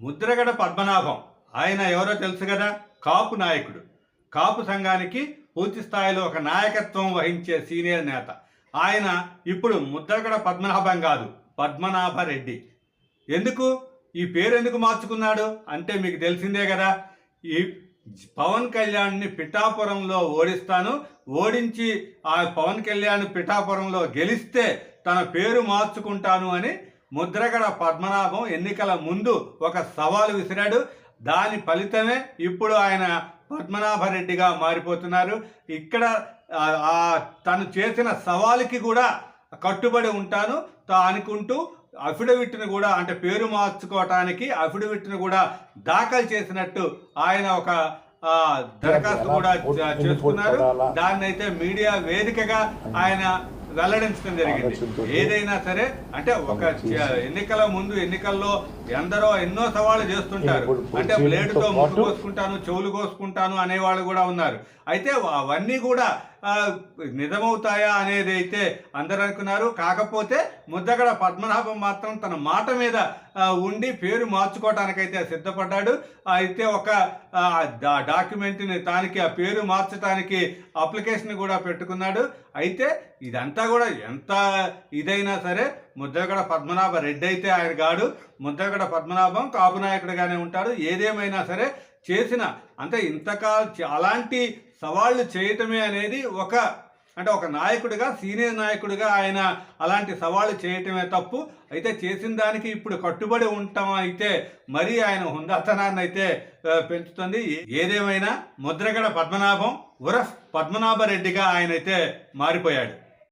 ముద్రగడ పద్మనాభం. ఆయన ఎవరో తెలుసు కదా? కాపు నాయకుడు. కాపు సంఘానికి పూర్తి స్థాయిలో ఒక నాయకత్వం వహించే సీనియర్ నేత. ఆయన ఇప్పుడు ముద్రగడ పద్మనాభం కాదు పద్మనాభ రెడ్డి. ఎందుకు? ఈ పేరు ఎందుకు మార్చుకున్నాడు? అంటే మీకు తెలిసిందే కదా ఈ పవన్ కళ్యాణ్ని పిఠాపురంలో ఓడిస్తాను. ఓడించి ఆ పవన్ కళ్యాణ్ పిఠాపురంలో గెలిస్తే తన పేరు మార్చుకుంటాను అని ముద్రగడ పద్మనాభం ఎన్నికల ముందు ఒక సవాలు విసిరాడు. దాని ఫలితమే ఇప్పుడు ఆయన పద్మనాభరెడ్డిగా మారిపోతున్నారు. ఇక్కడ తను చేసిన సవాలుకి కూడా కట్టుబడి ఉంటాను. తా అనుకుంటూ అఫిడవిట్ని కూడా అంటే పేరు మార్చుకోవటానికి అఫిడవిట్ని కూడా దాఖలు చేసినట్టు ఆయన ఒక దరఖాస్తు కూడా చేసుకున్నారు. దాన్ని అయితే మీడియా వేదికగా ఆయన వెల్లడించడం జరిగింది. ఏదైనా సరే అంటే ఒక ఎన్నికల ముందు ఎన్నికల్లో ఎందరో ఎన్నో సవాళ్ళు చేస్తుంటారు. అంటే బ్లేడ్తో ముక్కు కోసుకుంటాను చెవులు కోసుకుంటాను అనేవాళ్ళు కూడా ఉన్నారు. అయితే అవన్నీ కూడా నిజమవుతాయా అనేది అయితే అందరూ అనుకున్నారు. కాకపోతే ముద్దగడ పద్మనాభం మాత్రం తన మాట మీద ఉండి పేరు మార్చుకోవటానికైతే సిద్ధపడ్డాడు. అయితే ఒక డాక్యుమెంట్ని తానికి ఆ పేరు మార్చడానికి అప్లికేషన్ కూడా పెట్టుకున్నాడు. అయితే ఇదంతా కూడా ఎంత ఇదైనా సరే ముద్దగడ పద్మనాభ రెడ్డి అయితే ఆయన గాడు. ముద్దగడ పద్మనాభం కాపు నాయకుడిగానే ఉంటాడు. ఏదేమైనా సరే చేసిన అంటే ఇంతకాలం అలాంటి సవాళ్ళు చేయటమే అనేది ఒక అంటే ఒక నాయకుడిగా సీనియర్ నాయకుడిగా ఆయన అలాంటి సవాళ్ళు చేయటమే తప్పు. అయితే చేసిన దానికి ఇప్పుడు కట్టుబడి ఉండటం అయితే మరీ ఆయన హుందాతనాన్ని అయితే పెంచుతుంది. ఏ- ఏదేమైనా ముద్రగడ పద్మనాభం ఉరఫ్ పద్మనాభరెడ్డిగా ఆయన అయితే మారిపోయాడు.